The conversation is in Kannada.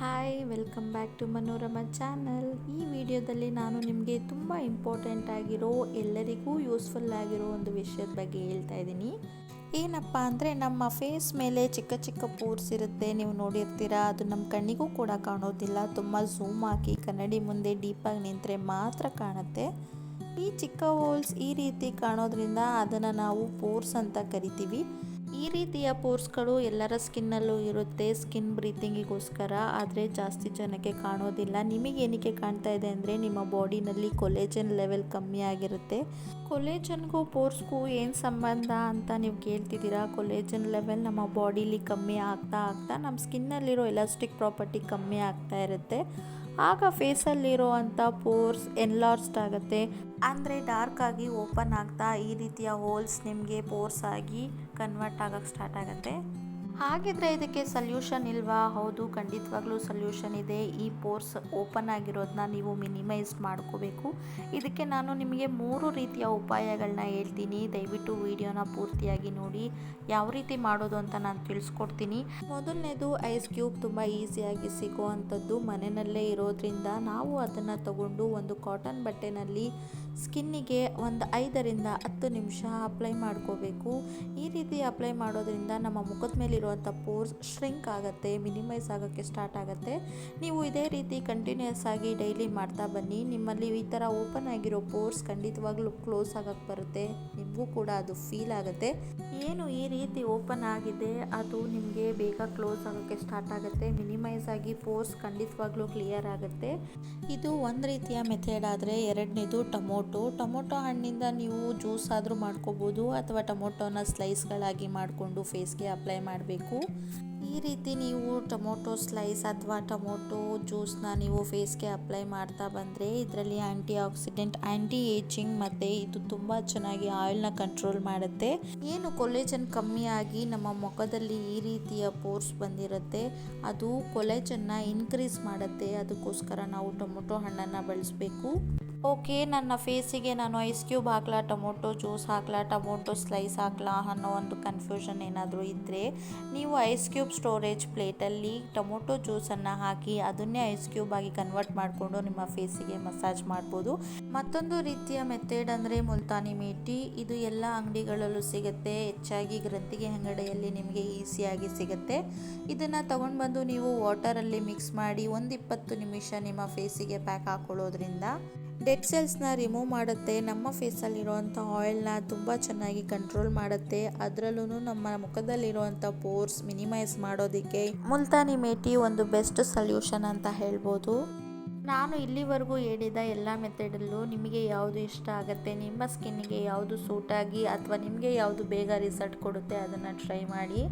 Hi welcome back to Manorama channel ಈ ವಿಡಿಯೋದಲ್ಲಿ ನಾನು ನಿಮಗೆ ತುಂಬ ಇಂಪಾರ್ಟೆಂಟ್ ಆಗಿರೋ, ಎಲ್ಲರಿಗೂ ಯೂಸ್ಫುಲ್ ಆಗಿರೋ ಒಂದು ವಿಷಯದ ಬಗ್ಗೆ ಹೇಳ್ತಾ ಇದ್ದೀನಿ. ಏನಪ್ಪ ಅಂದರೆ, ನಮ್ಮ ಫೇಸ್ ಮೇಲೆ ಚಿಕ್ಕ ಚಿಕ್ಕ ಪೋರ್ಸ್ ಇರುತ್ತೆ. ನೀವು ನೋಡಿರ್ತೀರಾ, ಅದು ನಮ್ಮ ಕಣ್ಣಿಗೂ ಕೂಡ ಕಾಣೋದಿಲ್ಲ. ತುಂಬ ಝೂಮ್ ಹಾಕಿ, ಕನ್ನಡಿ ಮುಂದೆ ಡೀಪಾಗಿ ನಿಂತರೆ ಮಾತ್ರ ಕಾಣುತ್ತೆ. ಈ ಚಿಕ್ಕ ಹೋಲ್ಸ್ ಈ ರೀತಿ ಕಾಣೋದ್ರಿಂದ ಅದನ್ನು ನಾವು ಪೋರ್ಸ್ ಅಂತ ಕರಿತೀವಿ. ಈ ರೀತಿಯ ಪೋರ್ಸ್ಗಳು ಎಲ್ಲರ ಸ್ಕಿನ್ನಲ್ಲೂ ಇರುತ್ತೆ, ಸ್ಕಿನ್ ಬ್ರೀತಿಂಗಿಗೋಸ್ಕರ. ಆದರೆ ಜಾಸ್ತಿ ಜನಕ್ಕೆ ಕಾಣೋದಿಲ್ಲ. ನಿಮಗೆ ಏನಕ್ಕೆ ಕಾಣ್ತಾ ಇದೆ ಅಂದರೆ ನಿಮ್ಮ ಬಾಡಿನಲ್ಲಿ ಕೊಲೆಜನ್ ಲೆವೆಲ್ ಕಮ್ಮಿ ಆಗಿರುತ್ತೆ. ಕೊಲೆಜನ್ಗೂ ಪೋರ್ಸ್ಗೂ ಏನು ಸಂಬಂಧ ಅಂತ ನೀವು ಕೇಳ್ತಿದ್ದೀರಾ? ಕೊಲೆಜನ್ ಲೆವೆಲ್ ನಮ್ಮ ಬಾಡಿಲಿ ಕಮ್ಮಿ ಆಗ್ತಾ ಆಗ್ತಾ ನಮ್ಮ ಸ್ಕಿನ್ನಲ್ಲಿರೋ ಎಲಾಸ್ಟಿಕ್ ಪ್ರಾಪರ್ಟಿ ಕಮ್ಮಿ ಆಗ್ತಾ ಇರುತ್ತೆ. ಆಗ ಫೇಸಲ್ಲಿರೋ ಅಂಥ ಪೋರ್ಸ್ ಎನ್ಲಾರ್ಜ್ಡ್ ಆಗುತ್ತೆ. ಅಂದರೆ ಡಾರ್ಕ್ ಆಗಿ ಓಪನ್ ಆಗ್ತಾ ಈ ರೀತಿಯ ಹೋಲ್ಸ್ ನಿಮಗೆ ಪೋರ್ಸ್ ಆಗಿ ಕನ್ವರ್ಟ್ ಆಗೋಕ್ಕೆ ಸ್ಟಾರ್ಟ್ ಆಗುತ್ತೆ. ಹಾಗಿದ್ರೆ ಇದಕ್ಕೆ ಸಲ್ಯೂಷನ್ ಇಲ್ವಾ? ಹೌದು, ಖಂಡಿತವಾಗ್ಲೂ ಸಲ್ಯೂಷನ್ ಇದೆ. ಈ ಪೋರ್ಸ್ ಓಪನ್ ಆಗಿರೋದನ್ನ ನೀವು ಮಿನಿಮೈಸ್ ಮಾಡ್ಕೋಬೇಕು. ಇದಕ್ಕೆ ನಾನು ನಿಮಗೆ ಮೂರು ರೀತಿಯ ಉಪಾಯಗಳನ್ನ ಹೇಳ್ತೀನಿ. ದಯವಿಟ್ಟು ವಿಡಿಯೋನ ಪೂರ್ತಿಯಾಗಿ ನೋಡಿ. ಯಾವ ರೀತಿ ಮಾಡೋದು ಅಂತ ನಾನು ತಿಳಿಸ್ಕೊಡ್ತೀನಿ. ಮೊದಲನೇದು ಐಸ್ ಕ್ಯೂಬ್ ತುಂಬ ಈಸಿಯಾಗಿ ಸಿಗೋ ಅಂಥದ್ದು ಮನೆಯಲ್ಲೇ ಇರೋದ್ರಿಂದ ನಾವು ಅದನ್ನು ತಗೊಂಡು ಒಂದು ಕಾಟನ್ ಬಟ್ಟೆನಲ್ಲಿ ಸ್ಕಿನ್ನಿಗೆ ಒಂದು ಐದರಿಂದ ಹತ್ತು ನಿಮಿಷ ಅಪ್ಲೈ ಮಾಡ್ಕೋಬೇಕು. ಈ ರೀತಿ ಅಪ್ಲೈ ಮಾಡೋದ್ರಿಂದ ನಮ್ಮ ಮುಖದ ಮೇಲಿರುವಂಥ ಪೋರ್ಸ್ ಶ್ರಿಂಕ್ ಆಗುತ್ತೆ, ಮಿನಿಮೈಸ್ ಆಗೋಕ್ಕೆ ಸ್ಟಾರ್ಟ್ ಆಗುತ್ತೆ. ನೀವು ಇದೇ ರೀತಿ ಕಂಟಿನ್ಯೂಸ್ ಆಗಿ ಡೈಲಿ ಮಾಡ್ತಾ ಬನ್ನಿ. ನಿಮ್ಮಲ್ಲಿ ಈ ಥರ ಓಪನ್ ಆಗಿರೋ ಪೋರ್ಸ್ ಖಂಡಿತವಾಗ್ಲೂ ಕ್ಲೋಸ್ ಆಗೋಕ್ಕೆ ಬರುತ್ತೆ. ನಿಮಗೂ ಕೂಡ ಅದು ಫೀಲ್ ಆಗುತ್ತೆ. ಏನು ಈ ರೀತಿ ಓಪನ್ ಆಗಿದೆ, ಅದು ನಿಮಗೆ ಬೇಗ ಕ್ಲೋಸ್ ಆಗೋಕ್ಕೆ ಸ್ಟಾರ್ಟ್ ಆಗುತ್ತೆ. ಮಿನಿಮೈಸ್ ಆಗಿ ಪೋರ್ಸ್ ಖಂಡಿತವಾಗ್ಲೂ ಕ್ಲಿಯರ್ ಆಗುತ್ತೆ. ಇದು ಒಂದು ರೀತಿಯ ಮೆಥಡ್ ಆದರೆ ಎರಡನೇದು ಟೊಮೊಟೊ. ಟೊಮೊಟೊ ಹಣ್ಣಿಂದ ನೀವು ಜ್ಯೂಸ್ ಆದರೂ ಮಾಡ್ಕೋಬೋದು ಅಥವಾ ಟೊಮೊಟೊನ ಸ್ಲೈಸ್ಗಳಾಗಿ ಮಾಡಿಕೊಂಡು ಫೇಸ್ಗೆ ಅಪ್ಲೈ ಮಾಡಬೇಕು. ಈ ರೀತಿ ನೀವು ಟೊಮೊಟೊ ಸ್ಲೈಸ್ ಅಥವಾ ಟೊಮೊಟೊ ಜ್ಯೂಸ್ನ ನೀವು ಫೇಸ್ಗೆ ಅಪ್ಲೈ ಮಾಡ್ತಾ ಬಂದರೆ ಇದರಲ್ಲಿ ಆ್ಯಂಟಿ ಆಕ್ಸಿಡೆಂಟ್ ಆ್ಯಂಟಿ ಏಜಿಂಗ್ ಮತ್ತು ಇದು ತುಂಬ ಚೆನ್ನಾಗಿ ಆಯಿಲ್ನ ಕಂಟ್ರೋಲ್ ಮಾಡುತ್ತೆ. ಏನು ಕೊಲೆಜನ್ ಕಮ್ಮಿಯಾಗಿ ನಮ್ಮ ಮುಖದಲ್ಲಿ ಈ ರೀತಿಯ ಪೋರ್ಸ್ ಬಂದಿರುತ್ತೆ, ಅದು ಕೊಲೆಜನ್ನ ಇನ್ಕ್ರೀಸ್ ಮಾಡುತ್ತೆ. ಅದಕ್ಕೋಸ್ಕರ ನಾವು ಟೊಮೊಟೊ ಹಣ್ಣನ್ನು ಬಳಸಬೇಕು. ಓಕೆ, ನನ್ನ ಫೇಸಿಗೆ ನಾನು ಐಸ್ ಕ್ಯೂಬ್ ಹಾಕ್ಲಾ, ಟೊಮೊಟೊ ಜ್ಯೂಸ್ ಹಾಕ್ಲಾ, ಟೊಮೊಟೊ ಸ್ಲೈಸ್ ಹಾಕ್ಲಾ ಅನ್ನೋ ಒಂದು ಕನ್ಫ್ಯೂಷನ್ ಏನಾದರೂ ಇದ್ದರೆ ನೀವು ಐಸ್ ಕ್ಯೂಬ್ ಸ್ಟೋರೇಜ್ ಪ್ಲೇಟಲ್ಲಿ ಟೊಮೊಟೊ ಜ್ಯೂಸನ್ನು ಹಾಕಿ ಅದನ್ನೇ ಐಸ್ ಕ್ಯೂಬ್ ಆಗಿ ಕನ್ವರ್ಟ್ ಮಾಡಿಕೊಂಡು ನಿಮ್ಮ ಫೇಸಿಗೆ ಮಸಾಜ್ ಮಾಡ್ಬೋದು. ಮತ್ತೊಂದು ರೀತಿಯ ಮೆಥಡ್ ಅಂದರೆ ಮುಲ್ತಾನಿ ಮೇಟಿ ಇದು ಎಲ್ಲ ಅಂಗಡಿಗಳಲ್ಲೂ ಸಿಗುತ್ತೆ. ಹೆಚ್ಚಾಗಿ ಗ್ರಂಥಿಗೆ ಅಂಗಡಿಯಲ್ಲಿ ನಿಮಗೆ ಈಸಿಯಾಗಿ ಸಿಗುತ್ತೆ. ಇದನ್ನು ತಗೊಂಡು ಬಂದು ನೀವು ವಾಟರಲ್ಲಿ ಮಿಕ್ಸ್ ಮಾಡಿ ಒಂದು ಇಪ್ಪತ್ತು ನಿಮಿಷ ನಿಮ್ಮ ಫೇಸಿಗೆ ಪ್ಯಾಕ್ ಹಾಕೊಳ್ಳೋದ್ರಿಂದ ಡೆಡ್ ಸೆಲ್ಸ್ನ ರಿಮೂವ್ ಮಾಡುತ್ತೆ, ನಮ್ಮ ಫೇಸಲ್ಲಿರುವಂಥ ಆಯಿಲ್ನ ತುಂಬ ಚೆನ್ನಾಗಿ ಕಂಟ್ರೋಲ್ ಮಾಡುತ್ತೆ ಅದರಲ್ಲೂ ನಮ್ಮ ಮುಖದಲ್ಲಿರುವಂಥ ಪೋರ್ಸ್ ಮಿನಿಮೈಸ್ ಮಾಡೋದಕ್ಕೆ ಮುಲ್ತಾನಿ ಮೇಟಿ ಒಂದು ಬೆಸ್ಟ್ ಸೊಲ್ಯೂಷನ್ ಅಂತ ಹೇಳ್ಬೋದು. ನಾನು ಇಲ್ಲಿವರೆಗೂ ಹೇಳಿದ ಎಲ್ಲ ಮೆಥಡಲ್ಲೂ ನಿಮಗೆ ಯಾವುದು ಇಷ್ಟ ಆಗುತ್ತೆ, ನಿಮ್ಮ ಸ್ಕಿನ್ನಿಗೆ ಯಾವುದು ಸೂಟಾಗಿ ಅಥವಾ ನಿಮಗೆ ಯಾವುದು ಬೇಗ ರಿಸಲ್ಟ್ ಕೊಡುತ್ತೆ ಅದನ್ನು ಟ್ರೈ ಮಾಡಿ.